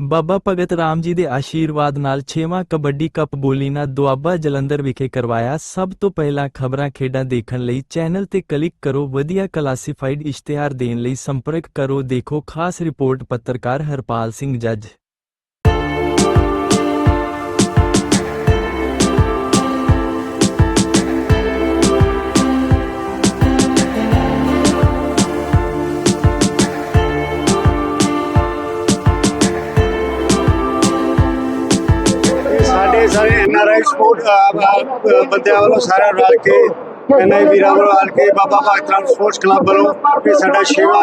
ਬਾਬਾ ਭਗਤ ਰਾਮ ਜੀ ਦੇ ਆਸ਼ੀਰਵਾਦ ਨਾਲ 6ਵਾਂ ਕਬੱਡੀ ਕੱਪ ਬੋਲੀਨਾ ਦੁਆਬਾ ਜਲੰਧਰ ਵਿਖੇ ਕਰਵਾਇਆ। ਸਭ ਤੋਂ ਪਹਿਲਾਂ ਖਬਰਾਂ ਖੇਡਾਂ ਦੇਖਣ ਲਈ ਚੈਨਲ ਤੇ ਕਲਿੱਕ ਕਰੋ। ਵਧੀਆ ਕਲਾਸੀਫਾਈਡ ਇਸ਼ਤਿਹਾਰ ਦੇਣ ਲਈ ਸੰਪਰਕ ਕਰੋ। ਦੇਖੋ ਖਾਸ ਰਿਪੋਰਟ ਪੱਤਰਕਾਰ ਹਰਪਾਲ ਸਿੰਘ ਜੱਜ। ਸਾਡੇ ਸਾਰੇ ਐਨਆਰਆਈ ਸਪੋਰਟ ਬੰਦਿਆਂ ਵੱਲੋਂ ਸਾਰਿਆਂ ਰਲ ਕੇ ਐਨਆਈ ਵੀਰਾਂ ਵੱਲੋਂ ਰਲ ਕੇ, ਬਾਬਾ ਭਗਤ ਰਾਮ ਸਪੋਰਟਸ ਕਲੱਬ ਵੱਲੋਂ ਇਹ ਸਾਡਾ ਛੇਵਾਂ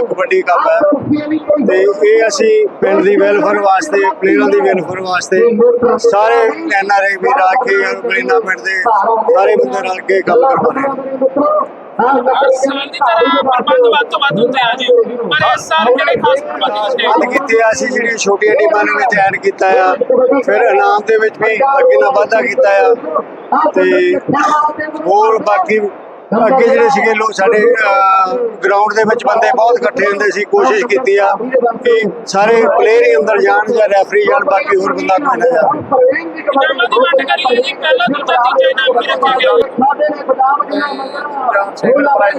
ਕਬੱਡੀ ਕੱਪ ਹੈ। ਤੇ ਇਹ ਅਸੀਂ ਪਿੰਡ ਦੀ ਵੈਲਫੇਅਰ ਵਾਸਤੇ ਪਲੇਅਰਾਂ ਦੀ ਵੈਲਫੇਅਰ ਵਾਸਤੇ ਸਾਰੇ ਐਨਆਰਆਈ ਵੀ ਰਲ ਕੇ ਬਲੀਨਾ ਪਿੰਡ ਦੇ ਸਾਰੇ ਬੰਦੇ ਰਲ ਕੇ ਕੰਮ ਕਰਵਾਉਂਦੇ ਬੰਦ ਕੀਤੇ ਆ ਅਸੀਂ ਜਿਹੜੀਆਂ ਛੋਟੀਆਂ ਟੀਮਾਂ ਨੂੰ ਐਡ ਕੀਤਾ ਆ ਫਿਰ ਇਨਾਮ ਦੇ ਵਿੱਚ ਵੀ ਅੱਗੇ ਨਾਲ ਵਾਧਾ ਕੀਤਾ ਆ ਤੇ ਹੋਰ ਬਾਕੀ ਅੱਗੇ ਜਿਹੜੇ ਸੀਗੇ ਲੋਕ ਸਾਡੇ ਗਰਾਊਂਡ ਦੇ ਵਿੱਚ ਬੰਦੇ ਬਹੁਤ ਇਕੱਠੇ ਹੁੰਦੇ ਸੀ, ਕੋਸ਼ਿਸ਼ ਕੀਤੀ ਆ ਕਿ ਸਾਰੇ ਪਲੇਅਰ ਹੀ ਅੰਦਰ ਜਾਣ ਜਾਂ ਰੈਫਰੀ ਜਾਣ, ਬਾਕੀ ਹੋਰ ਬੰਦਾ ਕੋਈ ਨਾ ਜਾਵੇ। ਇਨਾਮਾਂ ਦੀ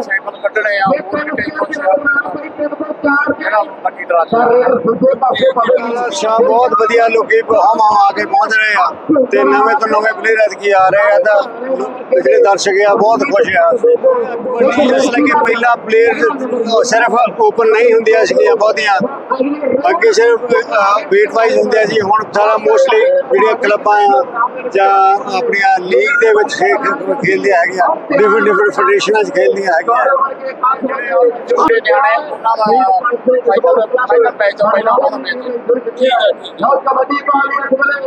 ਸਾਈਕਲ ਕੱਢਣੇ ਆ ਜਿਹੜਾ ਬਹੁਤ ਵਧੀਆ ਲੋਕੀ ਹਮ ਹਮ ਆ ਕੇ ਪਹੁੰਚ ਰਹੇ ਆ ਤੇ ਨਵੇਂ ਤੋਂ ਨਵੇਂ ਪਲੇਅਰ ਐਤਕੀ ਆ ਰਹੇ ਆ ਤਾਂ ਜਿਹੜੇ ਦਰਸ਼ਕ ਆ ਬਹੁਤ ਖੁਸ਼ ਆ। ਜਿਸ ਲੱਗੇ ਪਹਿਲਾ ਪਲੇਅਰ ਸਿਰਫ ਓਪਨ ਨਹੀਂ ਹੁੰਦੀਆਂ ਸੀਗੀਆਂ ਬਹੁਤੀਆਂ। ਅੱਗੇ ਸਿਰਫ ਵੇਟ ਵਾਈਜ਼ ਹੁੰਦੀਆਂ ਸੀ ਹੁਣ ਸਾਰਾ ਮੋਸਟਲੀ ਜਿਹੜੀਆਂ ਕਲੱਬਾਂ ਆ ਜਾਂ ਆਪਣੀਆਂ ਲੀਗ ਦੇ ਵਿੱਚ ਖੇਡਦੇ ਹੈਗੇ ਆ ਡਿਫਰੈਂਟ ਡਿਫਰੈਂਟ ਫੈਡਰੇਸ਼ਨਾਂ 'ਚ ਖੇਡਦੀਆਂ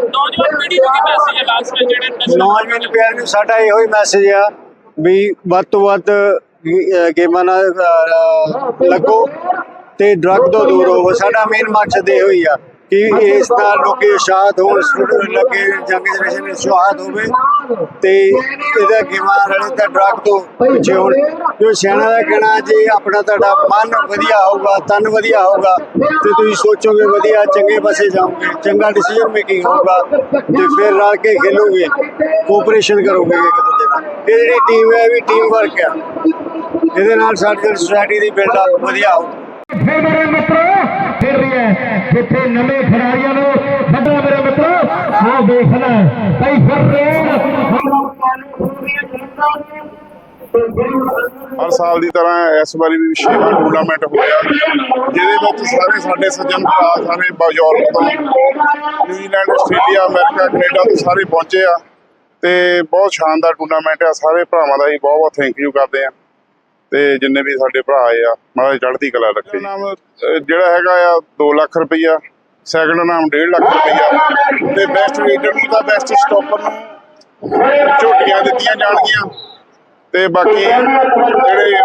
ਨੌਜਵਾਨ ਪੀੜ੍ਹੀ ਨੂੰ ਕੀ ਮੈਸੇਜ ਹੈ ਲਾਸਟ ਵਿੱਚ ਜਿਹੜੇ ਨਸ਼ੇ ਨੌਜਵਾਨ ਪਿਆਰ ਨੂੰ ਸਾਡਾ ਇਹੋ ਹੀ ਮੈਸੇਜ ਆ ਵੀ ਵੱਧ ਤੋਂ ਵੱਧ ਗੇ- ਅਹ ਗੇਮਾਂ ਨਾਲ ਅਹ, ਲੱਗੋ ਤੇ ਡਰੱਗ ਤੋਂ ਦੂਰ ਹੋਵੋ ਸਾਡਾ ਮੇਨ ਮਕਸਦ ਇਹੋ ਹੀ ਆ। ਕਿ ਇਸ ਨਾਲ ਲੋਕੀ ਸ਼ਾਦ ਹੋਣ ਸਟੂਡੈਂਟ ਲੱਗੇ ਜੰਗ ਜਨਰੇਸ਼ਨ ਸ਼ਾਦ ਹੋਵੇ ਤੇ ਇਹਦਾ ਗੇਮਾਂ ਰਲੇ ਤਾਂ ਡਰੱਗ ਤੋਂ ਪਿੱਛੇ ਹੋਣ। ਜੋ ਸਿਆਣਾ ਦਾ ਕਹਿਣਾ ਜੇ ਆਪਣਾ ਤੁਹਾਡਾ ਮਨ ਵਧੀਆ ਹੋਊਗਾ ਤਨ ਵਧੀਆ ਹੋਊਗਾ ਤੇ ਤੁਸੀਂ ਸੋਚੋਗੇ ਵਧੀਆ ਚੰਗੇ ਪਾਸੇ ਜਾਓਗੇ ਚੰਗਾ ਡਿਸੀਜਨ ਮੇਕਿੰਗ ਹੋਊਗਾ ਤੇ ਫਿਰ ਰਲ ਕੇ ਖੇਲੋਗੇ ਕੋਆਪਰੇਸ਼ਨ ਕਰੋਗੇ ਇੱਕ ਦੂਜੇ ਨਾਲ। ਇਹ ਜਿਹੜੀ ਟੀਮ ਹੈ ਇਹ ਵੀ ਟੀਮ ਵਰਕ ਹੈ। ਇਹਦੇ ਨਾਲ ਸਾਡੀ ਸੋਸਾਇਟੀ ਦੀ ਬਿਲਡ ਅਪ ਵਧੀਆ ਹੋਊ। ਫਿਰ ਮੇਰੇ ਮਿੱਤਰੋ ਫਿਰ ਰਹੀ ਹੈ। ਜਿੱਥੇ ਨਵੇਂ ਖਿਡਾਰੀਆਂ ਨੂੰ ਵੱਡਾ ਮੇਰੇ ਮਿੱਤਰੋ ਆਹ ਦੇਖ ਲੈ ਕਈ ਹਰ ਸਾਲ ਦੀ ਤਰ੍ਹਾਂ ਇਸ ਵਾਰੀ ਵੀ ਛੇਵਾਂ ਟੂਰਨਾਮੈਂਟ ਹੋਇਆ। ਜਿਹਦੇ ਵਿੱਚ ਸਾਰੇ ਸਾਡੇ ਸੱਜਣ ਭਰਾ, ਸਾਰੇ ਯੂਰਪ ਤੋਂ, ਨਿਊਜ਼ੀਲੈਂਡ, ਆਸਟ੍ਰੇਲੀਆ, ਅਮਰੀਕਾ, ਕੈਨੇਡਾ ਤੋਂ ਸਾਰੇ ਪਹੁੰਚੇ ਆ। ਤੇ ਬਹੁਤ ਸ਼ਾਨਦਾਰ ਟੂਰਨਾਮੈਂਟ ਆ, ਸਾਰੇ ਭਰਾਵਾਂ ਦਾ ਹੀ ਬਹੁਤ ਬਹੁਤ ਥੈਂਕ ਯੂ ਕਰਦੇ ਆ। ਤੇ ਜਿੰਨੇ ਵੀ ਸਾਡੇ ਭਰਾ ਆਏ ਆ ਮਾੜਾ ਚੜ੍ਹਦੀ ਕਲਾ ਰੱਖੇ ਨਾਮ ਜਿਹੜਾ ਹੈਗਾ ਆ 2 ਲੱਖ ਰੁਪਈਆ ਸੈਕੰਡ ਨਾਮ 1.5 ਲੱਖ ਰੁਪਈਆ। ਤੇ ਬੈਸਟ ਰੀਡਰ ਨੂੰ ਤਾਂ ਬੈਸਟ ਸਟਾਪਰ ਨੂੰ ਝੋਟੀਆਂ ਦਿੱਤੀਆਂ ਜਾਣਗੀਆਂ। ਤੇ ਬਾਕੀ ਜਿਹੜੇ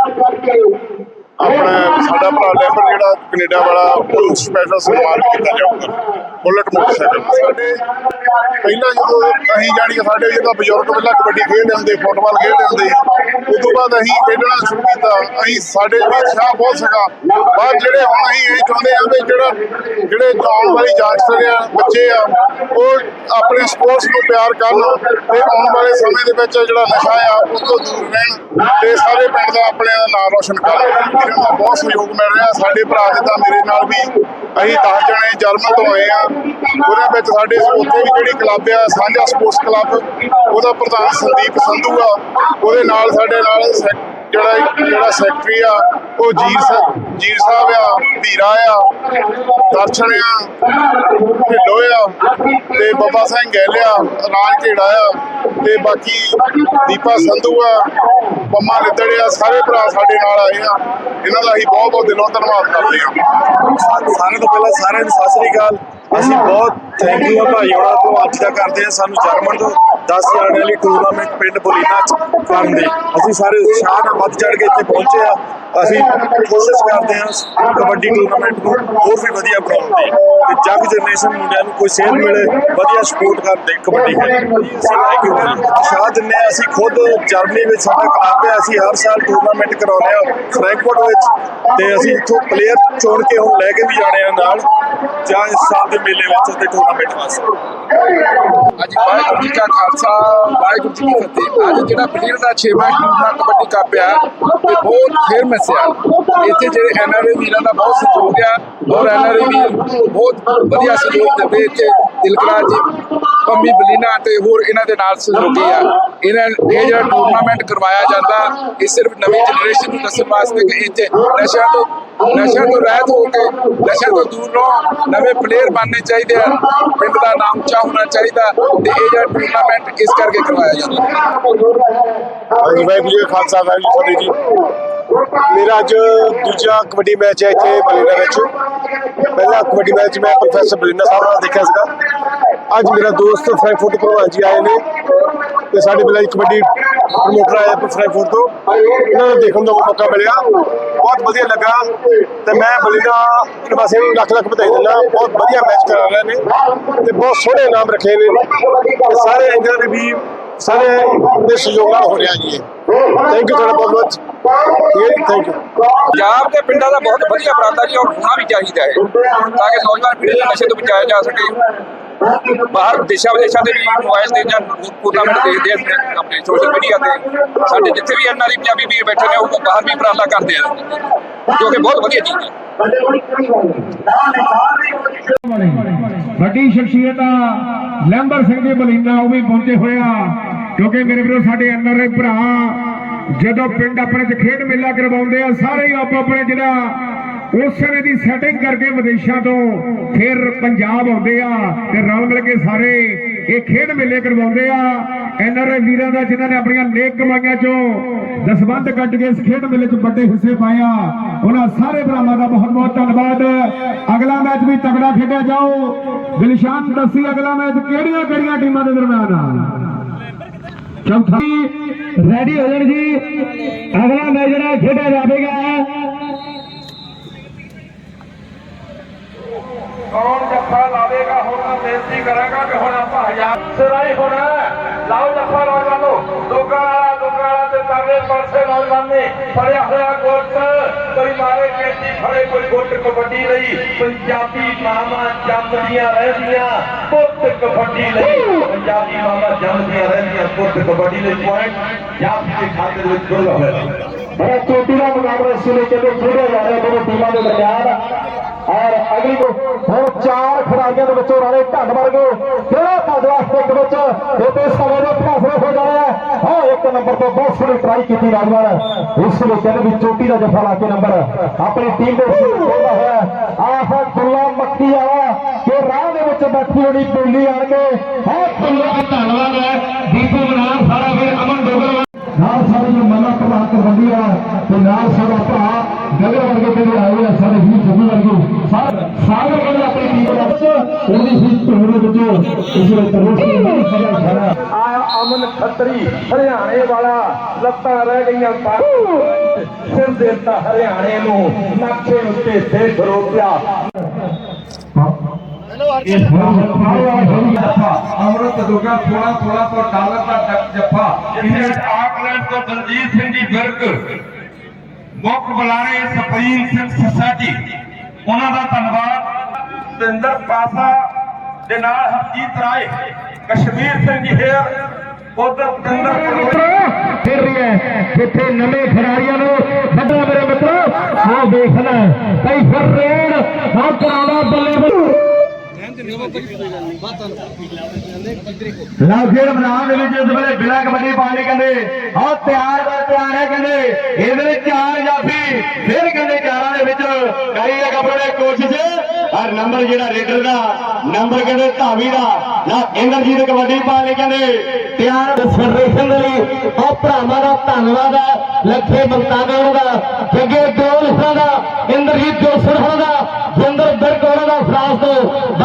ਆਪਣਾ ਸਾਡਾ ਭਰਾ ਲੈਬਰ ਜਿਹੜਾ ਕੈਨੇਡਾ ਵਾਲਾ, ਉਹ ਸਪੈਸ਼ਲ ਸਨਮਾਨ ਕੀਤਾ ਜਾਊਗਾ। ਬੁਲਟ ਮੋਟਰਸਾਈਕਲ ਸਾਡੇ ਪਹਿਲਾਂ ਜਦੋਂ ਅਸੀਂ ਜਾਣੀ ਸਾਡੇ ਜਦੋਂ ਬਜ਼ੁਰਗ ਪਹਿਲਾਂ ਕਬੱਡੀ ਖੇਡਦੇ ਹੁੰਦੇ, ਫੁੱਟਬਾਲ ਖੇਡਦੇ ਹੁੰਦੇ ਉਸ ਤੋਂ ਬਾਅਦ ਅਸੀਂ ਖੇਡਣਾ ਸ਼ੁਰੂ ਕੀਤਾ। ਅਸੀਂ ਸਾਡੇ ਵੀ ਉਤਸ਼ਾਹ ਬਹੁਤ ਸੀਗਾ। ਬਾਅਦ ਜਿਹੜੇ ਹੁਣ ਅਸੀਂ ਇਹ ਚਾਹੁੰਦੇ ਹਾਂ ਵੀ ਜਿਹੜਾ ਜਿਹੜੇ ਆਉਣ ਵਾਲੀ ਜਾਂਚਟਰ ਆ, ਬੱਚੇ ਆ, ਉਹ ਆਪਣੇ ਸਪੋਰਟਸ ਨੂੰ ਪਿਆਰ ਕਰਨ ਤੇ ਆਉਣ ਵਾਲੇ ਸਮੇਂ ਦੇ ਵਿੱਚ ਜਿਹੜਾ ਨਸ਼ਾ ਆ ਉਸ ਤੋਂ ਦੂਰ ਰਹਿਣ ਤੇ ਸਾਰੇ ਪਿੰਡ ਦਾ ਆਪਣੇ ਦਾ ਨਾਮ ਰੋਸ਼ਨ ਕਰਨ। ਇਹਨਾਂ ਦਾ ਬਹੁਤ ਸਹਿਯੋਗ ਮਿਲ ਰਿਹਾ। ਸਾਡੇ ਭਰਾ ਜਿੱਦਾਂ ਮੇਰੇ ਨਾਲ ਵੀ ਅਸੀਂ 10 ਜਣੇ ਜਰਮਨ ਤੋਂ ਆਏ ਆ ਉਹਦੇ ਵਿੱਚ ਸਾਡੇ ਉੱਥੇ ਵੀ ਜਿਹੜੀ ਕਲੱਬ ਆ, ਸਾਂਝਾ ਸਪੋਰਟਸ ਕਲੱਬ ਉਹਦਾ ਪ੍ਰਧਾਨ ਸੰਦੀਪ ਸੰਧੂ ਆ। ਉਹਦੇ ਨਾਲ ਸਾਡੇ ਨਾਲ ਜਿਹੜਾ ਜਿਹੜਾ ਸੈਕਟਰੀ ਆ, ਉਹ ਜੀਰ ਸਾਹਿਬ ਜੀਰ ਸਾਹਿਬ ਆ ਵੀਰਾ ਆ, ਦਰਸ਼ਨ ਆ, ਢਿੱਲੋਂ ਆ, ਤੇ ਬਾਬਾ ਸਿੰਘ ਗਹਿਲ ਆ, ਰਾਜ ਢੇੜਾ ਆ, ਤੇ ਬਾਕੀ ਦੀਪਾ ਸੰਧੂ ਆ, ਪੰਮਾ ਲਿੱਦੜ ਆ, ਸਾਰੇ ਭਰਾ ਸਾਡੇ ਨਾਲ ਆਏ ਆ। ਇਹਨਾਂ ਦਾ ਅਸੀਂ ਬਹੁਤ ਬਹੁਤ ਦਿਲੋਂ ਧੰਨਵਾਦ ਕਰਦੇ ਆ ਸਾਰਿਆਂ ਤੋਂ ਪਹਿਲਾਂ ਸਾਰਿਆਂ ਨੂੰ ਸਤਿ ਸ੍ਰੀ ਅਕਾਲ। ਅਸੀਂ ਬਹੁਤ ਥੈਂਕ ਯੂ ਆ ਭਾਈ ਉਹਨਾਂ ਤੋਂ ਅੱਜ ਦਾ ਕਰਦੇ ਆ ਸਾਨੂੰ ਜਰਮਨ ਤੋਂ 10 ਜਾਣੇ ਵਾਲੀ ਟੂਰਨਾਮੈਂਟ ਪਿੰਡ ਬੋਲੀਨਾ ਚ ਕਰਨ ਦੀ। ਅਸੀਂ ਸਾਰੇ ਉਤਸ਼ਾਹ ਨਾਲ ਵੱਧ ਚੜ ਕੇ ਇੱਥੇ ਪਹੁੰਚੇ ਆ। ਅਸੀਂ ਕੋਸ਼ਿਸ਼ ਕਰਦੇ ਹਾਂ ਕਬੱਡੀ ਟੂਰਨਾਮੈਂਟ ਨੂੰ ਹੋਰ ਵੀ ਵਧੀਆ ਬਣਾਉਣ ਦੀ। ਤੇ ਜੰਗ ਜਨਰੇਸ਼ਨ ਮੁੰਡਿਆਂ ਨੂੰ ਕੋਈ ਸੇਧ ਮਿਲੇ, ਵਧੀਆ ਸਪੋਰਟ ਕਰਦੇ ਕਬੱਡੀ ਖੇਡ ਉਤਸ਼ਾਹ ਦਿੰਦੇ ਹਾਂ ਅਸੀਂ ਖੁਦ ਜਰਮਨੀ ਵਿੱਚ ਸਾਡਾ ਕਲੱਬ ਹੈ ਅਸੀਂ ਹਰ ਸਾਲ ਟੂਰਨਾਮੈਂਟ ਕਰਾਉਂਦੇ ਹਾਂ ਫਰੈਂਕਫਰਟ ਵਿੱਚ। ਤੇ ਅਸੀਂ ਇੱਥੋਂ ਪਲੇਅਰ ਚੁਣ ਕੇ ਹੁਣ ਲੈ ਕੇ ਵੀ ਜਾਣੇ ਆ ਨਾਲ, ਜਾਂ ਇਸ ਸਾਲ ਦੇ ਮੇਲੇ ਵਿੱਚ ਤੇ ਟੂਰਨਾਮੈਂਟ ਵਾਸਤੇ ਅੱਜ ਵਾਹਿਗੁਰੂ ਜੀ ਕਾ ਖਾਲਸਾ, ਵਾਹਿਗੁਰੂ ਜੀ ਕੀ ਫਤਿਹ। ਅੱਜ ਜਿਹੜਾ ਪਨੀਰ ਦਾ 6ਵਾਂ ਟੂਰਨਾ ਕਬੱਡੀ ਕੱਪ ਆ, ਇਹ ਬਹੁਤ ਫੇਮਸ ਆ। ਇੱਥੇ ਜਿਹੜੇ ਐਨਆਰਏ ਵੀਰਾਂ ਦਾ ਬਹੁਤ ਸਹਿਯੋਗ ਆ, ਔਰ ਐਨਆਰਏ ਵੀਰ ਬਹੁਤ ਵਧੀਆ ਸਹਿਯੋਗ ਦਿੰਦੇ ਇੱਥੇ ਦਿਲਕਰਾਜ ਜੀ, ਪੰਮੀ ਬਲੀਨਾ ਤੇ ਹੋਰ ਇਹਨਾਂ ਦੇ ਨਾਲ ਸਹਿਯੋਗੀ ਆ। ਇਹਨਾਂ ਇਹ ਜਿਹੜਾ ਟੂਰਨਾਮੈਂਟ ਕਰਵਾਇਆ ਜਾਂਦਾ, ਇਹ ਸਿਰਫ ਨਵੀਂ ਜਨਰੇਸ਼ਨ ਨੂੰ ਦੱਸਣ ਵਾਸਤੇ ਕਿ ਇੱਥੇ ਨਸ਼ਿਆਂ ਤੋਂ ਨਸ਼ਿਆਂ ਤੋਂ ਰਹਿਤ ਹੋ ਕੇ, ਨਸ਼ਿਆਂ ਤੋਂ ਦੂਰ ਰਹੋ, ਨਵੇਂ ਪਲੇਅਰ ਬਣਨੇ ਚਾਹੀਦੇ ਆ। ਪਿੰਡ ਦਾ ਨਾਮ ਉੱਚਾ ਹੋਣਾ ਚਾਹੀਦਾ ਤੇ ਇਹ ਜਿਹੜਾ ਟੂਰਨਾਮੈਂਟ ਇਸ ਕਰਕੇ ਕਰਵਾਇਆ ਜਾਂਦਾ। ਵਾਹਿਗੁਰੂ ਜੀ ਖਾਲਸਾ, ਵਾਹਿਗੁਰੂ ਜੀ ਫਤਿਹ ਜੀ। ਮੇਰਾ ਅੱਜ ਦੂਜਾ ਕਬੱਡੀ ਮੈਚ ਹੈ ਇੱਥੇ ਬਲੀਨਾ ਵਿੱਚ। ਪਹਿਲਾ ਕਬੱਡੀ ਮੈਚ ਮੈਂ ਪ੍ਰੋਫੈਸਰ ਬਲੀਨਾ ਸਾਹਿਬ ਨਾਲ ਦੇਖਿਆ ਸੀਗਾ। ਅੱਜ ਮੇਰਾ ਦੋਸਤ ਫਰੈਂਕਫਰਟ ਪ੍ਰਵਾਨ ਜੀ ਆਏ ਨੇ ਤੇ ਸਾਡੇ ਪਹਿਲਾਂ ਕਬੱਡੀ ਪ੍ਰਮੋਟਰ ਆਇਆ ਫਰੈਂਕਫਰਟ ਤੋਂ। ਇਹਨਾਂ ਨੂੰ ਦੇਖਣ ਦਾ ਮੌਕਾ ਮਿਲਿਆ। ਬਹੁਤ ਵਧੀਆ ਲੱਗਾ ਤੇ ਮੈਂ ਬਲੀਨਾ ਨਿਵਾਸੀਆਂ ਨੂੰ ਲੱਖ ਲੱਖ ਵਧਾਈ ਦਿੰਦਾ। ਬਹੁਤ ਵਧੀਆ ਮੈਚ ਕਰਾ ਰਹੇ ਨੇ ਤੇ ਬਹੁਤ ਸੋਹਣੇ ਨਾਮ ਰੱਖੇ ਨੇ। ਤੇ ਸਾਰੇ ਇਹਨਾਂ ਦੇ ਵੀ ਸਾਰੇ ਦੇ ਸਹਿਯੋਗ ਨਾਲ ਹੋ ਰਿਹਾ ਜੀ ਥੈਂਕ ਯੂ ਤੁਹਾਡਾ ਬਹੁਤ ਬਹੁਤ। ਥੈਂਕ ਯੂ ਪੰਜਾਬ ਦੇ ਪਿੰਡਾਂ ਦਾ ਬਹੁਤ ਵਧੀਆ ਉਪਰਾਲਾ ਜੀ ਔਰ ਹੋਣਾ ਵੀ ਚਾਹੀਦਾ ਹੈ ਤਾਂ ਕਿ ਨੌਜਵਾਨ ਪੀੜ੍ਹੀ ਨੂੰ ਨਸ਼ੇ ਤੋਂ ਬਚਾਇਆ ਜਾ ਸਕੇ। ਬਾਹਰ ਦੇਸ਼ਾਂ ਵਿਦੇਸ਼ਾਂ ਦੇ ਵੀ ਮੋਬਾਈਲ ਤੇ ਜਾਂ ਟੂਰਨਾਮੈਂਟ ਦੇਖਦੇ ਆ ਆਪਣੇ ਸੋਸ਼ਲ ਮੀਡੀਆ ਤੇ। ਸਾਡੇ ਜਿੱਥੇ ਵੀ ਐਨਆਰਈ ਪੰਜਾਬੀ ਵੀਰ ਬੈਠੇ ਨੇ ਉਹ ਬਾਹਰ ਵੀ ਉਪਰਾਲਾ ਕਰਦੇ ਆ ਜੋ ਕਿ ਬਹੁਤ ਵਧੀਆ ਚੀਜ਼ ਹੈ। ਵੱਡੀ ਸ਼ਖਸੀਅਤ ਆ ਲੈਂਬਰ ਸਿੰਘ ਜੀ ਬਲੀਨਾ ਉਹ ਵੀ ਪਹੁੰਚੇ ਹੋਇਆ ਕਿਉਂਕਿ ਮੇਰੇ ਵੀਰੋ ਸਾਡੇ ਐਨਆਰਆਈ ਭਰਾ ਜਦੋਂ ਪਿੰਡ ਆਪਣੇ ਚ ਖੇਡ ਮੇਲਾ ਕਰਵਾਉਂਦੇ ਆ, ਸਾਰੇ ਆਪੋ ਆਪਣੇ ਜਿਹੜਾ ਉਸ ਸਮੇਂ ਦੀ ਸੈਟਿੰਗ ਕਰਕੇ ਵਿਦੇਸ਼ਾਂ ਤੋਂ ਫਿਰ ਪੰਜਾਬ ਆਉਂਦੇ ਆ ਤੇ ਰਲ ਮਿਲ ਕੇ ਸਾਰੇ ਇਹ ਖੇਡ ਮੇਲੇ ਕਰਵਾਉਂਦੇ ਆ। ਐਨਆਰਆਈ ਵੀਰਾਂ ਦਾ ਜਿਨ੍ਹਾਂ ਨੇ ਆਪਣੀਆਂ ਨੇਕ ਕਮਾਈਆਂ ਚੋਂ ਦਸਵੰਧ ਕੱਢ ਕੇ ਇਸ ਖੇਡ ਮੇਲੇ 'ਚ ਵੱਡੇ ਹਿੱਸੇ ਪਾਇਆ ਉਹਨਾਂ ਸਾਰੇ ਭਰਾਵਾਂ ਦਾ ਬਹੁਤ ਬਹੁਤ ਧੰਨਵਾਦ। ਅਗਲਾ ਮੈਚ ਵੀ ਤਗੜਾ ਖੇਡਿਆ ਜਾਓ ਦਿਲਸ਼ਾਨ ਦੱਸੀ ਅਗਲਾ ਮੈਚ ਕਿਹੜੀਆਂ ਕਿਹੜੀਆਂ ਟੀਮਾਂ ਦੇ ਦਰਮਿਆਨ ਆ? ਚੌਥਾ ਰੈਡੀ ਹੋ ਜਾਣ ਜੀ ਅਗਲਾ ਮੈਚ ਜਿਹੜਾ ਖੇਡਿਆ ਜਾਵੇਗਾ ਕੌਣ ਜੱਫਾ ਲਾਵੇਗਾ ਹੁਣ ਮੈਂ ਬੇਨਤੀ ਕਰਾਂਗਾ ਕਿ ਹੁਣ ਆਪਾਂ ਹਜ਼ਾਰ ਸਿਰਾਈ ਹੋਣਾ ਹੈ। ਲਾਓ ਜੱਫਾ ਨੌਜਵਾਨੋ ਲੋਕਾਂ ਵਾਲਾ ਲੋਕਾਂ ਵਾਲਾ ਤੇ ਤਾਰੇ ਪਾਸੇ ਨੌਜਵਾਨ ਨੇ ਫੜਿਆ ਹੋਇਆ ਗੁੱਟ। ਕੋਈ ਮਾਰੇ ਕੇਤੀ ਫੜੇ, ਕੋਈ ਗੁੱਟ ਕਬੱਡੀ ਲਈ ਪੰਜਾਬੀ ਮਾਮਾ ਜੰਮਦੀਆਂ ਰਹਿੰਦੀਆਂ ਪੁੱਤ ਕਬੱਡੀ ਲਈ। ਪੰਜਾਬੀ ਮਾਮਾ ਜੰਮਦੀਆਂ ਰਹਿੰਦੀਆਂ ਪੁੱਤ ਕਬੱਡੀ ਲਈ ਪੁਆਇੰਟ। ਜਾਫੀ ਦੇ ਖਾਤੇ ਵਿੱਚ ਜੁੜਿਆ ਹੋਇਆ। ਬੜਾ ਚੋਟੀ ਦਾ ਮੁਕਾਬਲਾ ਇਸ ਵੇਲੇ ਚੱਲੇ, ਖੇਡਿਆ ਜਾ ਰਿਹਾ ਦੋਨੋਂ ਟੀਮਾਂ ਦੇ ਦਰਮਿਆਨ। ਔਰ ਅਗਲੀ ਨੂੰ ਹੁਣ ਚਾਰ ਖਿਡਾਰੀਆਂ ਦੇ ਵਿੱਚੋਂ ਰਾਣੇ ਢੱਡ ਵਰਗੇ ਕਿਹੜਾ ਢੱਡ ਵਾਸਤੇ ਇੱਕ ਵਿੱਚ ਇਹਦੇ ਸਮੇਂ ਦੇ ਫੈਸਲੇ ਹੋ ਜਾਣੇ ਆ ਹਾਂ, ਇੱਕ ਨੰਬਰ ਤੋਂ ਬਹੁਤ ਸੋਹਣੀ ਟਰਾਈ ਕੀਤੀ ਨੌਜਵਾਨ ਇਸ ਵੇਲੇ ਕਹਿੰਦੇ ਵੀ ਚੋਟੀ ਦਾ ਜਫਾ ਲਾ ਕੇ ਨੰਬਰ। ਆਪਣੀ ਟੀਮ ਦੇ ਸਿਰ ਖੋਲਦਾ ਹੋਇਆ ਆਹ ਦੁੱਲਾ ਮੱਕੀ ਵਾਲਾ ਕਿ ਰਾਹ ਦੇ ਵਿੱਚ ਬੈਠੀ ਹੋਣੀ ਪਿੰਡੀ ਆਣ ਕੇ। ਹਾਂ ਦੁੱਲਾ ਧੰਨਵਾਦ ਹੈ। ਦੀਪੂ ਮਨਾਰ ਸਾਰਾ ਫਿਰ ਅਮਨ ਡੋਗਰ ਨਾਲ ਸਾਡੇ ਜੋ ਮੱਲਾ ਪ੍ਰਭਾ ਕਬੱਡੀ ਆ ਤੇ ਨਾਲ ਸਾਡਾ ਭਰਾ ਗਗਰ ਵਰਗੇ ਜਿਹੜੇ ਆਏ ਆ ਸਾਡੇ ਵੀ ਜੱਗੀ ਵਰਗੇ। ਸਾਰੇ ਸਾਰੇ ਕਹਿੰਦੇ ਆਪਣੀ ਟੀਮ ਦੇ ਵਿੱਚ ਉਹਦੀ ਹੀ ਧੂੜ ਵਿੱਚ ਇਸ ਵਿੱਚ ਰੋਸ਼ਨੀ ਨਹੀਂ ਖੜਾ ਖੜਾ ਆਇਆ ਅਮਨ ਖੱਤਰੀ ਹਰਿਆਣੇ ਵਾਲਾ ਲੱਤਾਂ ਰਹਿ ਗਈਆਂ ਪਰ ਫਿਰ ਦੇਤਾ ਹਰਿਆਣੇ ਨੂੰ ਨਕਸ਼ੇ ਉੱਤੇ ਦੇ ਖਰੋਪਿਆ। अमृत दुर्गा सोलह सोलह सौ डॉलर का जफा ਇੰਗਲੈਂਡ ਆਕਲੈਂਡ ਤੋਂ ਦਲਜੀਤ ਸਿੰਘ ਜੀ ਵਿਰਕ ਮੁੱਖ ਬੁਲਾਰੇ ਸੁਪਰੀਮ ਸਿੰਘ ਸੋਸਾਇਟੀ ਉਹਨਾਂ ਦਾ ਧੰਨਵਾਦ ਤਿੰਦਰ ਪਾਸਾ ਦੇ ਨਾਲ ਹਰਜੀਤ ਰਾਏ ਕਸ਼ਮੀਰ ਸਿੰਘ ਜੀ ਹੇਰ ਉਧਰ ਤਿੰਦਰ ਕਰੋੜ ਫਿਰ ਰਹੀ ਹੈ ਜਿੱਥੇ ਨਵੇਂ ਖਿਡਾਰੀਆਂ ਨੂੰ ਵੱਡਾ ਮੇਰੇ ਮਿੱਤਰੋ ਆਹ ਦੇਖ ਲੈ ਕਈ ਫਿਰ ਰੇਡ ਆਹ ਕਰਾਉਣਾ ਬੱਲੇ ਬੱਲੇ ਲਓ ਖੇਡ ਮੈਦਾਨ ਦੇ ਵਿੱਚ ਇਸ ਵੇਲੇ ਬਿਲਾ ਕਬੱਡੀ ਪਾਣੀ ਕਹਿੰਦੇ, ਆਹ ਤਿਆਰ ਦਾ ਤਿਆਰ ਹੈ ਕਹਿੰਦੇ, ਇਹਦੇ ਵਿੱਚ ਚਾਰ ਜਾਫੀ, ਫਿਰ ਕਹਿੰਦੇ ਚਾਰਾਂ ਦੇ ਵਿੱਚ ਕਰੀ ਇੱਕ ਆਪਣੇ ਕੋਸ਼ਿਸ਼ ਔਰ ਨੰਬਰ ਜਿਹੜਾ ਰੇਡਰ ਦਾ, ਨੰਬਰ ਕਹਿੰਦੇ ਧਾਵੀ ਦਾ, ਨਾ ਇੰਦਰਜੀਤ ਕਬੱਡੀ ਪਾਣੀ ਕਹਿੰਦੇ, ਤਿਆਰ ਫੈਡਰੇਸ਼ਨ ਦੇ ਲਈ ਉਹ ਭਰਾਵਾਂ ਦਾ ਧੰਨਵਾਦ ਹੈ, ਲੱਖੇ ਬੰਤਾਗਾ ਉਹਨਾਂ ਦਾ, ਜੱਗੇ ਦੋਲ ਦਾ, ਇੰਦਰਜੀਤ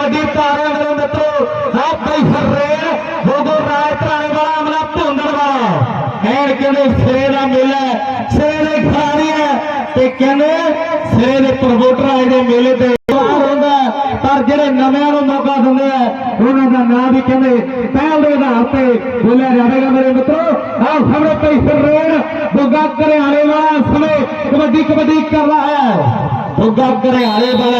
ਕਬੱਡੀ ਧਾਰੇ ਵਾਲੇ ਮਿੱਤਰੋ ਆ ਬਈ ਸਰੇਨ ਗੋਗੋ ਰਾਜ ਧਰਾਣੇ ਵਾਲਾ ਅਮਲਾ ਭੁੰਦੜ ਵਾਲਾ। ਕਹਿਣ ਕਹਿੰਦੇ ਸਿਰੇ ਦਾ ਮੇਲਾ ਸਿਰੇ ਦੇ ਖਿਡਾਰੀ ਹੈ। ਤੇ ਕਹਿੰਦੇ ਸਿਰੇ ਦੇ ਪ੍ਰਮੋਟਰ ਆਏ ਨੇ ਮੇਲੇ ਤੇ। ਹੁੰਦਾ ਪਰ ਜਿਹੜੇ ਨਵਿਆਂ ਨੂੰ ਮੌਕਾ ਦਿੰਦੇ ਆ, ਉਹਨਾਂ ਦਾ ਨਾਮ ਵੀ ਕਹਿੰਦੇ ਪਹਿਲ ਦੇ ਆਧਾਰ ਤੇ ਬੋਲਿਆ ਜਾਵੇਗਾ ਮੇਰੇ ਮਿੱਤਰੋ। ਆਹ ਸਾਹਮਣੇ ਪਈ ਸਰਰੇਨ ਬੁੱਗਾ ਘਰਿਆਲੇ ਵਾਲਾ ਸਮੇਂ ਕਬੱਡੀ ਕਬੱਡੀ ਕਰ ਰਹਾ ਹੈ। ਬੁੱਗਾ ਘਰਿਆਲੇ ਵਾਲਾ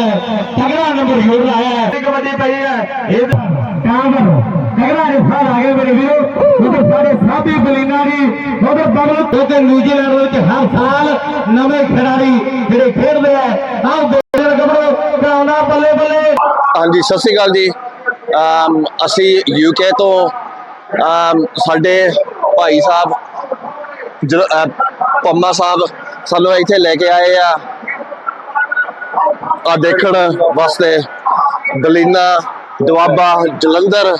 ਤਗੜਾ ਨੰਬਰ ਜੋੜ ਰਹਾ ਹੈ ਕਬੱਡੀ ਪਈ ਹੈ। ਇਹ ਕਾਂਵਰ ਤਗੜਾ ਰਿਫਾਰ ਆ ਗਏ ਮੇਰੇ ਵੀਰੋ। ਉਹ ਸਾਡੇ ਸਾਬੀ ਬਲੀਨਾ ਜੀ ਉਹਦੇ ਬਗਲ ਤੋਂ ਤੇ ਨਿਊਜ਼ੀਲੈਂਡ ਵਿੱਚ ਹਰ ਸਾਲ ਨਵੇਂ ਖਿਡਾਰੀ ਜਿਹੜੇ ਖੇਡਦੇ ਆ। ਆਹ ਬੋਲਰ ਗੱਭਰੂ ਕਰਾਉਣਾ ਬੱਲੇ ਬੱਲੇ। ਹਾਂਜੀ ਸਤਿ ਸ਼੍ਰੀ ਅਕਾਲ ਜੀ। ਅਸੀਂ ਯੂਕੇ ਤੋਂ ਸਾਡੇ ਭਾਈ ਸਾਹਿਬ ਪੰਮਾ ਸਾਹਿਬ ਸਾਨੂੰ ਇੱਥੇ ਲੈ ਕੇ ਆਏ ਆ। ਆ ਦੇਖਣ ਵਾਸਤੇ ਗਲੀਨਾ, ਦੁਆਬਾ, ਜਲੰਧਰ।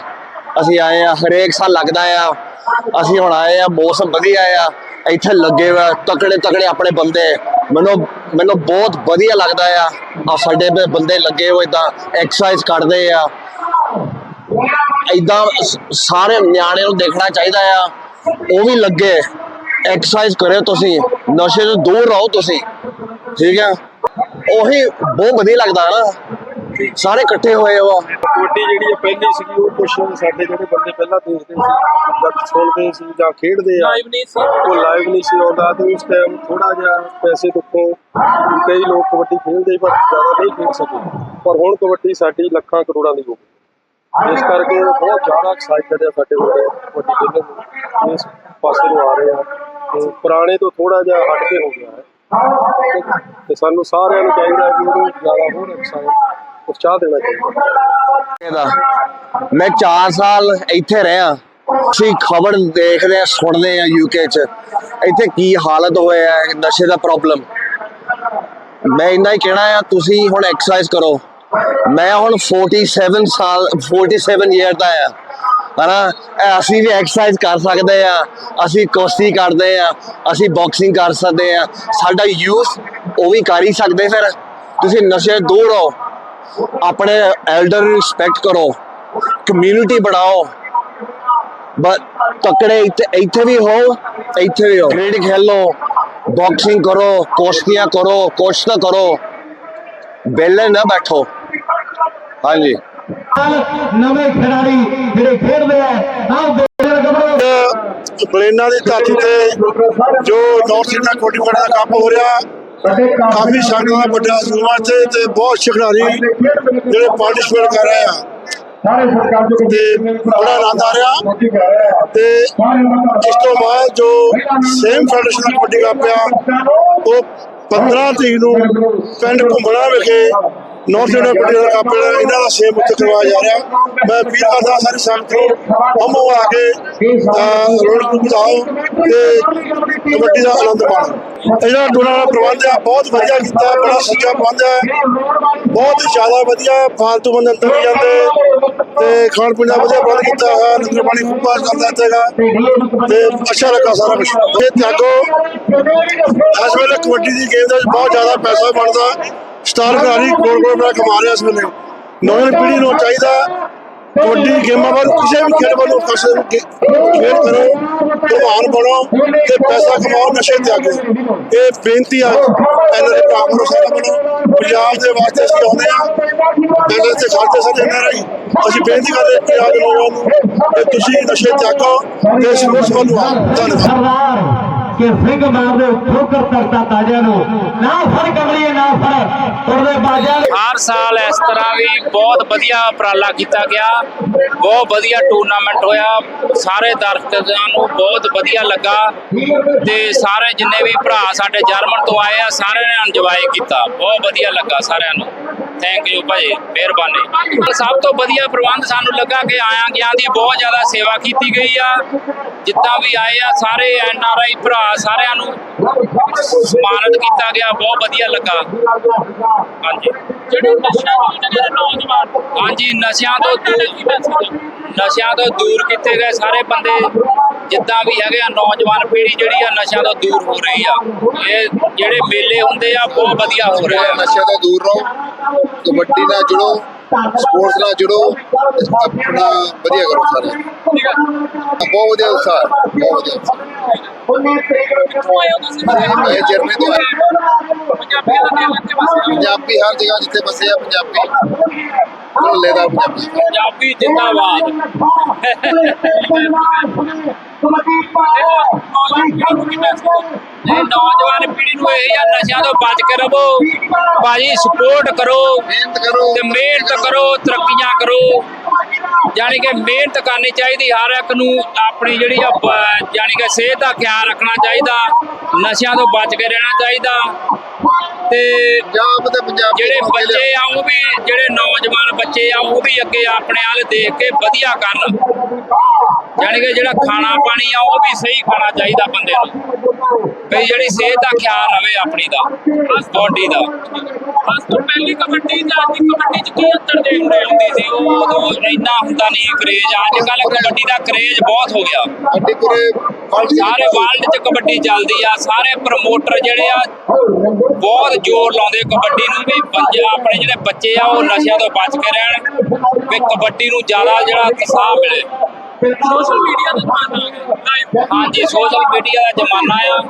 ਅਸੀਂ ਆਏ ਆ, ਹਰੇਕ ਸਾਲ ਲੱਗਦਾ ਆ। ਅਸੀਂ ਹੁਣ ਆਏ ਆ, ਮੌਸਮ ਵਧੀਆ ਆ। ਇੱਥੇ ਲੱਗੇ ਹੋਏ ਤਕੜੇ ਤਕੜੇ ਆਪਣੇ ਬੰਦੇ। ਮੈਨੂੰ ਮੈਨੂੰ ਬਹੁਤ ਵਧੀਆ ਲੱਗਦਾ ਆ। ਆ ਸਾਡੇ ਬੰਦੇ ਲੱਗੇ ਹੋਏ ਤਾਂ ਐਕਸਰਸਾਈਜ਼ ਕਰਦੇ ਆ। ਇਦਾਂ ਸਾਰੇ ਨਿਆਣੇ ਨੂੰ ਦੇਖਣਾ ਚਾਹੀਦਾ ਆ। ਉਹ ਵੀ ਲੱਗੇ। ਐਕਸਰਸਾਈਜ਼ ਕਰਿਓ ਤੁਸੀਂ। ਨਸ਼ੇ ਤੋਂ ਦੂਰ ਰਹੋ ਤੁਸੀਂ। ਠੀਕ ਆ? ਉਹੀ ਬਹੁਤ ਵਧੀਆ ਲੱਗਦਾ ਨਾ। ਸਾਰੇ ਇਕੱਠੇ ਹੋਏ ਹੋ ਕਬੱਡੀ ਜਿਹੜੀ ਆ ਪਹਿਲੀ ਸੀਗੀ ਉਹ ਕੁਛ ਸਾਡੇ ਜਿਹੜੇ ਬੰਦੇ ਪਹਿਲਾਂ ਦੇਖਦੇ ਸੀ ਜਾਂ ਸੁਣਦੇ ਸੀ ਜਾਂ ਖੇਡਦੇ ਆ ਲਾਈਵ ਨਹੀਂ ਸੀ। ਉਹ ਲਾਈਵ ਨਹੀਂ ਸੀ ਆਉਂਦਾ। ਤੇ ਉਸ ਟਾਈਮ ਥੋੜਾ ਜਿਹਾ ਪੈਸੇ ਦੁੱਖੋਂ ਕਈ ਲੋਕ ਕਬੱਡੀ ਖੇਡਦੇ ਪਰ ਜ਼ਿਆਦਾ ਨਹੀਂ ਖੇਡ ਸਕੇ। ਪਰ ਹੁਣ ਕਬੱਡੀ ਸਾਡੀ ਲੱਖਾਂ ਕਰੋੜਾਂ ਦੀ ਹੋ ਗਈ। ਇਸ ਕਰਕੇ ਬਹੁਤ ਜ਼ਿਆਦਾ ਐਕਸਾਈਟਡ ਆ ਸਾਡੇ ਬੰਦੇ ਕਬੱਡੀ ਖੇਡਣ ਨੂੰ। ਇਸ ਪਾਸੇ ਨੂੰ ਆ ਰਹੇ ਆ। ਤੇ ਪੁਰਾਣੇ ਤੋਂ ਥੋੜਾ ਜਿਹਾ ਹਟ ਕੇ ਹੋ ਗਿਆ ਹੈ। ਤੇ ਸਾਨੂੰ ਸਾਰਿਆਂ ਨੂੰ ਚਾਹੀਦਾ ਕਿ ਉਹਨੂੰ ਜ਼ਿਆਦਾ ਹੋਰ ਐਕਸਾਈਟ ਉਤਸ਼ਾਹ ਦੇਣਾ ਚਾਹੀਦਾ ਇਹਦਾ। ਮੈਂ 4 ਸਾਲ ਇੱਥੇ ਰਿਹਾ। ਅਸੀਂ ਖਬਰ ਦੇਖਦੇ ਆ ਸੁਣਦੇ ਆ ਯੂਕੇ ਚ। ਇੱਥੇ ਕੀ ਹਾਲਤ ਹੋਇਆ ਹੈ, ਨਸ਼ੇ ਦਾ ਪ੍ਰੋਬਲਮ ਮੈਂ ਇੰਨਾ ਹੀ ਕਹਿਣਾ ਆ, ਤੁਸੀਂ ਹੁਣ ਐਕਸਰਸਾਈਜ਼ ਕਰੋ। ਮੈਂ ਹੁਣ 47 ਸਾਲ 47 ਇਅਰ ਦਾ ਆ। ਹਨਾ? ਇਹ ਅਸੀਂ ਵੀ ਐਕਸਰਸਾਈਜ਼ ਕਰ ਸਕਦੇ ਆ, ਅਸੀਂ ਕੁਸ਼ਤੀ ਕਰਦੇ ਆ, ਅਸੀਂ ਬਾਕਸਿੰਗ ਕਰ ਸਕਦੇ ਆ। ਸਾਡਾ ਯੂਥ ਉਹ ਵੀ ਕਰ ਹੀ ਸਕਦੇ ਫਿਰ। ਤੁਸੀਂ ਨਸ਼ੇ ਦੂਰ ਰਹੋ। ਆਪਣੇ ਐਲਡਰ ਨੂੰ ਰਿਸਪੈਕਟ ਕਰੋ। ਕਮਿਊਨਿਟੀ ਬਣਾਓ। ਬਸ ਤਕੜੇ ਇੱਥੇ ਇੱਥੇ ਵੀ ਹੋ ਇੱਥੇ ਵੀ ਹੋ ਕ੍ਰਿਕਟ ਖੇਲੋ ਬਾਕਸਿੰਗ ਕਰੋ, ਕੋਸ਼ਤੀਆਂ ਕਰੋ ਕੋਸ਼ਤਾ ਕਰੋ। ਬੇਲੇ ਨਾ ਬੈਠੋ। ਹਾਂਜੀ। ਨਵੇਂ ਖਿਡਾਰੀ ਜਿਹੜੇ ਖੇਡਦੇ ਆ ਆਹ ਬੋਲਰ ਗੱਭਰੂ ਬਲੇਨਾ ਦੀ ਧਰਤੀ ਤੇ ਜੋ ਨਾਰਥ ਕਬੱਡੀ ਮੈਚ ਦਾ ਕੱਪ ਹੋ ਰਿਹਾ ਕਾਫੀ ਸਾਡਾ ਵੱਡਾ ਸੂਮਾ ਤੇ ਤੇ ਬਹੁਤ ਖਿਡਾਰੀ ਜਿਹੜੇ ਪਾਰਟਿਸਿਪੇਟ ਕਰ ਰਹੇ ਆ। ਸਾਰੇ ਸਰਕਾਰ ਦੇ ਤੇ ਬੜਾ ਆਨੰਦ ਆ ਰਿਹਾ। ਤੇ ਇਸ ਤੋਂ ਬਾਅਦ ਜੋ ਸੇਮ ਫੈਡਰੇਸ਼ਨ ਦਾ ਕਬੱਡੀ ਕੱਪ ਆ ਉਹ 15 ਤਰੀਕ ਨੂੰ ਪਿੰਡ ਘੁੰਮਣਾ ਵਿਖੇ ਨਾਰਥ ਇੰਡੀਆ ਕਬੱਡੀ ਕੱਪ ਜਿਹੜਾ ਇਹਨਾਂ ਦਾ ਸੇਮ ਉੱਤੇ ਕਰਵਾਇਆ ਜਾ ਰਿਹਾ। ਮੈਂ ਅਪੀਲ ਕਰਦਾ ਸਾਰੀ ਸੰਗਤ ਨੂੰ ਹਮੋ ਆ ਕੇ ਰੋਡ ਨੂੰ ਤੇ ਕਬੱਡੀ ਦਾ ਆਨੰਦ ਮਾਣੋ। ਇਹਨਾਂ ਟੂਰਨਾਮੈਂਟ ਦਾ ਪ੍ਰਬੰਧ ਆ, ਬਹੁਤ ਵਧੀਆ ਕੀਤਾ, ਬੜਾ ਸੱਚਾ ਪ੍ਰਬੰਧ ਹੈ ਬਹੁਤ ਜ਼ਿਆਦਾ ਵਧੀਆ, ਫਾਲਤੂ ਬੰਦੇ ਅੰਦਰ ਨਹੀਂ ਜਾਂਦੇ। ਤੇ ਖਾਣ ਪੀਣ ਦਾ ਵਧੀਆ ਪ੍ਰਬੰਧ ਕੀਤਾ ਹੈ ਲੰਗਰ ਪਾਣੀ ਖੂਬ ਪਾਸ ਇੱਥੇਗਾ ਤੇ ਅੱਛਾ ਲੱਗਾ ਸਾਰਾ ਕੁਝ ਇਹ ਤਿਆਗੋ, ਇਸ ਵੇਲੇ ਕਬੱਡੀ ਦੀ ਗੇਮ ਦੇ ਵਿੱਚ ਬਹੁਤ ਜ਼ਿਆਦਾ ਪੈਸਾ ਬਣਦਾ। ਸਟਾਰ ਖਿਡਾਰੀ ਕਰੋੜ ਕਰੋੜ ਰੁਪਏ ਕਮਾ ਰਿਹਾ ਇਸ ਵੇਲੇ। ਨੌਜਵਾਨ ਪੀੜ੍ਹੀ ਨੂੰ ਚਾਹੀਦਾ ਕਬੱਡੀ ਗੇਮਾਂ ਵੱਲ, ਕਿਸੇ ਵੀ ਖੇਡ ਵੱਲ ਕਿਸੇ ਨੂੰ ਖੇਡ ਕਰੋ ਪ੍ਰਵਾਨ ਬਣੋ ਤੇ ਪੈਸਾ ਕਮਾਓ, ਨਸ਼ੇ ਤਿਆਗੋ। ਇਹ ਬੇਨਤੀ ਆ ਇਹਨਾਂ ਦੇ ਭਰਾਵਾਂ ਨੂੰ ਸਾਰਾ ਬਣੋ ਪੰਜਾਬ ਦੇ ਵਾਸਤੇ ਅਸੀਂ ਆਉਂਦੇ ਆ ਇਹਨਾਂ ਤੇ ਖਾਤੇ ਸਾਰੇ ਇਹਨਾਂ ਰਹੀ ਅਸੀਂ ਬੇਨਤੀ ਕਰਦੇ ਪੰਜਾਬ ਦੇ ਨੌਜਵਾਨ ਨੂੰ ਕਿ ਤੁਸੀਂ ਨਸ਼ੇ ਤਿਆਗੋ ਤੇ ਸਪੋਰਟਸ ਵੱਲ ਆਓ ਧੰਨਵਾਦ। ਸਰਦਾਰ ਕਿ ਸਿੰਘ ਮਾਰਦੇ ਠੋਕਰ ਤਖਤਾ ਤਾਜਿਆਂ ਨੂੰ। ਨਾ ਫੜ ਕਮਲੀਏ ਨਾ ਫੜ ਤੁਰਦੇ ਬਾਜਿਆਂ ਨੂੰ ਹਰ ਸਾਲ ਇਸ ਤਰ੍ਹਾਂ ਵੀ ਬਹੁਤ ਵਧੀਆ ਉਪਰਾਲਾ ਕੀਤਾ ਗਿਆ। ਬਹੁਤ ਵਧੀਆ ਟੂਰਨਾਮੈਂਟ ਹੋਇਆ। ਸਾਰੇ ਦਰਸ਼ਕਾਂ ਨੂੰ ਬਹੁਤ ਵਧੀਆ ਲੱਗਾ ਤੇ ਸਾਰੇ ਜਿੰਨੇ ਵੀ ਭਰਾ ਸਾਡੇ ਜਰਮਨ ਤੋਂ ਆਏ ਆ, ਸਾਰਿਆਂ ਨੇ ਇੰਜੋਏ ਕੀਤਾ। ਬਹੁਤ ਵਧੀਆ ਲੱਗਾ ਸਾਰਿਆਂ ਨੂੰ। ਥੈਂਕ ਯੂ ਭਾਈ, ਮਿਹਰਬਾਨੀ। ਸਭ ਤੋਂ ਵਧੀਆ ਪ੍ਰਬੰਧ ਸਾਨੂੰ ਲੱਗਾ ਕਿ ਆਇਆਂ ਗਿਆ ਦੀ ਬਹੁਤ ਜ਼ਿਆਦਾ ਸੇਵਾ ਕੀਤੀ ਗਈ ਆ। ਜਿੱਦਾਂ ਵੀ ਆਏ ਆ, ਸਾਰੇ ਐਨ ਆਰ ਆਈ ਭਰਾ ਸਾਰਿਆਂ ਨੂੰ ਸਨਮਾਨਿਤ ਕੀਤਾ ਗਿਆ। ਬਹੁਤ ਵਧੀਆ ਲੱਗਾ। ਹਾਂਜੀ। ਜਿਹੜੇ ਨੌਜਵਾਨ। ਹਾਂਜੀ ਨਸ਼ਿਆਂ ਤੋਂ ਦੂਰ ਨਸ਼ਿਆਂ ਤੋਂ ਦੂਰ ਕੀਤੇ ਗਏ ਸਾਰੇ ਬੰਦੇ ਜਿੱਦਾਂ ਵੀ ਹੈਗੇ ਆ ਨੌਜਵਾਨ ਪੀੜ੍ਹੀ ਜਿਹੜੀ ਆ ਨਸ਼ਿਆਂ ਤੋਂ ਦੂਰ ਹੋ ਰਹੀ ਆ। ਇਹ ਜਿਹੜੇ ਮੇਲੇ ਹੁੰਦੇ ਆ ਬਹੁਤ ਵਧੀਆ ਹੋ ਰਹੇ ਆ। ਨਸ਼ਿਆਂ ਤੋਂ ਦੂਰ ਰਹੋ ਕਬੱਡੀ ਨਾਲ ਜੁੜੋ ਸਪੋਰਟਸ ਨਾਲ ਜੁੜੋ ਆਪਣਾ ਵਧੀਆ ਕਰੋ ਸਾਰੇ। ਬਹੁਤ ਵਧੀਆ ਹੈ, ਬਹੁਤ ਵਧੀਆ ਜਰਮਨੀ ਤੋਂ ਪੰਜਾਬੀ ਹਰ ਜਗ੍ਹਾ ਜਿੱਥੇ ਬਸੇ ਆ ਪੰਜਾਬੀ ਢੋਲੇ ਦਾ ਪੰਜਾਬੀ। ਪੰਜਾਬੀ ਜਿੰਦਾਬਾਦ। ਇਹ ਨੌਜਵਾਨ ਪੀੜ੍ਹੀ ਨੂੰ ਇਹ ਆ ਨਸ਼ਿਆਂ ਤੋਂ ਬਚ ਕੇ ਰਹੋ। ਭਾਜੀ ਸਪੋਰਟ ਕਰੋ ਮਿਹਨਤ ਕਰੋ। ਤੇ ਮਿਹਨਤ ਕਰੋ ਤਰੱਕੀਆਂ ਕਰੋ। ਯਾਨੀ ਕਿ ਮਿਹਨਤ ਕਰਨੀ ਚਾਹੀਦੀ ਹਰ ਇੱਕ ਨੂੰ ਆਪਣੀ ਜਿਹੜੀ ਆ ਯਾਨੀ ਕਿ ਸਿਹਤ ਦਾ ਖਿਆਲ ਰੱਖਣਾ ਚਾਹੀਦਾ ਨਸ਼ਿਆਂ ਤੋਂ ਬਚ ਕੇ ਰਹਿਣਾ ਚਾਹੀਦਾ। ਤੇ ਪੰਜਾਬ ਤੇ ਪੰਜਾਬ ਜਿਹੜੇ ਬੱਚੇ ਆ ਉਹ ਵੀ ਜਿਹੜੇ ਨੌਜਵਾਨ ਬੱਚੇ ਆ ਉਹ ਵੀ ਅੱਗੇ ਆਪਣੇ ਵੱਲ ਦੇਖ ਕੇ ਵਧੀਆ ਕਰਨ। ਯਾਨੀ ਕਿ ਜਿਹੜਾ ਖਾਣਾ ਪਾਣੀ ਆ ਉਹ ਵੀ ਸਹੀ ਖਾਣਾ ਚਾਹੀਦਾ ਬੰਦੇ ਨੂੰ। ਵੀ ਜਿਹੜੀ ਸਿਹਤ ਦਾ ਖਿਆਲ ਰਵੇ ਆਪਣੀ ਦਾ ਬੋਡੀ ਦਾ। ਬਸ ਤੋਂ ਪਹਿਲੀ ਕਬੱਡੀ ਤੇ ਅੱਜ ਕਬੱਡੀ ਚ ਕੀ ਅੰਤਰ ਦੇਖਦੇ ਹੁੰਦੀ ਸੀ? ਉਹ ਉਦੋਂ ਇੰਨਾ ਹੁੰਦਾ ਨਹੀਂ ਕਰੇਜ ਅੱਜ ਕੱਲ ਕਬੱਡੀ ਦਾ ਕਰੇਜ ਬਹੁਤ ਹੋ ਗਿਆ। ਅੱਡੀ ਪੂਰੇ ਵਰਲਡ ਸਾਰੇ ਵਰਲਡ 'ਚ ਕਬੱਡੀ ਚੱਲਦੀ ਆ। ਸਾਰੇ ਪ੍ਰਮੋਟਰ ਜਿਹੜੇ ਆ ਬਹੁਤ ਜ਼ੋਰ ਲਾਉਂਦੇ ਕਬੱਡੀ ਨੂੰ ਵੀ। ਬੱਚੇ ਆਪਣੇ ਜਿਹੜੇ ਬੱਚੇ ਆ ਉਹ ਨਸ਼ਿਆਂ ਤੋਂ ਬਚ ਕੇ ਰਹਿਣ। ਵੀ ਕਬੱਡੀ ਨੂੰ ਜ਼ਿਆਦਾ ਜਿਹੜਾ ਉਤਸ਼ਾਹ ਮਿਲੇ। ਸੋਸ਼ਲ ਮੀਡੀਆ ਦਾ ਜ਼ਮਾਨਾ ਹਾਂਜੀ ਸੋਸ਼ਲ ਮੀਡੀਆ ਦਾ ਜ਼ਮਾਨਾ ਆ।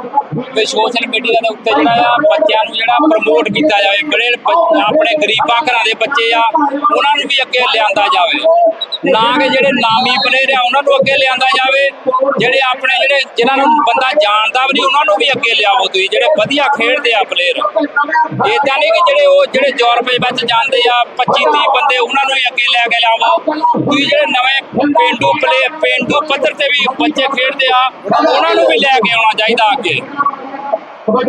ਵੀ ਸੋਸ਼ਲ ਮੀਡੀਆ ਦੇ ਉੱਤੇ ਜਿਹੜਾ ਆ, ਬੱਚਿਆਂ ਨੂੰ ਜਿਹੜਾ ਪ੍ਰਮੋਟ ਕੀਤਾ ਜਾਵੇ, ਜਿਹੜੇ ਆਪਣੇ ਗਰੀਬਾਂ ਘਰਾਂ ਦੇ ਬੱਚੇ ਆ, ਉਹਨਾਂ ਨੂੰ ਵੀ ਅੱਗੇ ਲਿਆਂਦਾ ਜਾਵੇ। ਨਾ ਕਿ ਜਿਹੜੇ ਨਾਮੀ ਪਲੇਅਰ ਆ, ਉਹਨਾਂ ਨੂੰ ਅੱਗੇ ਲਿਆਂਦਾ ਜਾਵੇ। ਜਿਹੜੇ ਆਪਣੇ ਜਿਹੜੇ, ਜਿਨ੍ਹਾਂ ਨੂੰ ਬੰਦਾ ਜਾਣਦਾ ਵੀ ਨਹੀਂ, ਉਹਨਾਂ ਨੂੰ ਵੀ ਅੱਗੇ ਲਿਆਵੋ ਤੁਸੀਂ। ਜਿਹੜੇ ਵਧੀਆ ਖੇਡਦੇ ਆ ਪਲੇਅਰ ਇਦਾਂ ਨਹੀਂ ਕਿ ਜਿਹੜੇ ਉਹ, ਜਿਹੜੇ ਯੂਰਪ ਵਿੱਚ ਜਾਂਦੇ ਆ 25 30 ਬੰਦੇ ਉਹਨਾਂ ਨੂੰ ਹੀ ਅੱਗੇ ਲੈ ਕੇ ਲਿਆਵੋ ਤੁਸੀਂ ਜਿਹੜੇ ਨਵੇਂ ਪਿੰਡੂ ਪਲੇ ਪਿੰਡੂ ਪੱਧਰ ਤੇ ਵੀ ਬੱਚੇ ਖੇਡਦੇ ਆ, ਉਹਨਾਂ ਨੂੰ ਵੀ ਲੈ ਕੇ ਆਉਣਾ ਚਾਹੀਦਾ ਅੱਗੇ।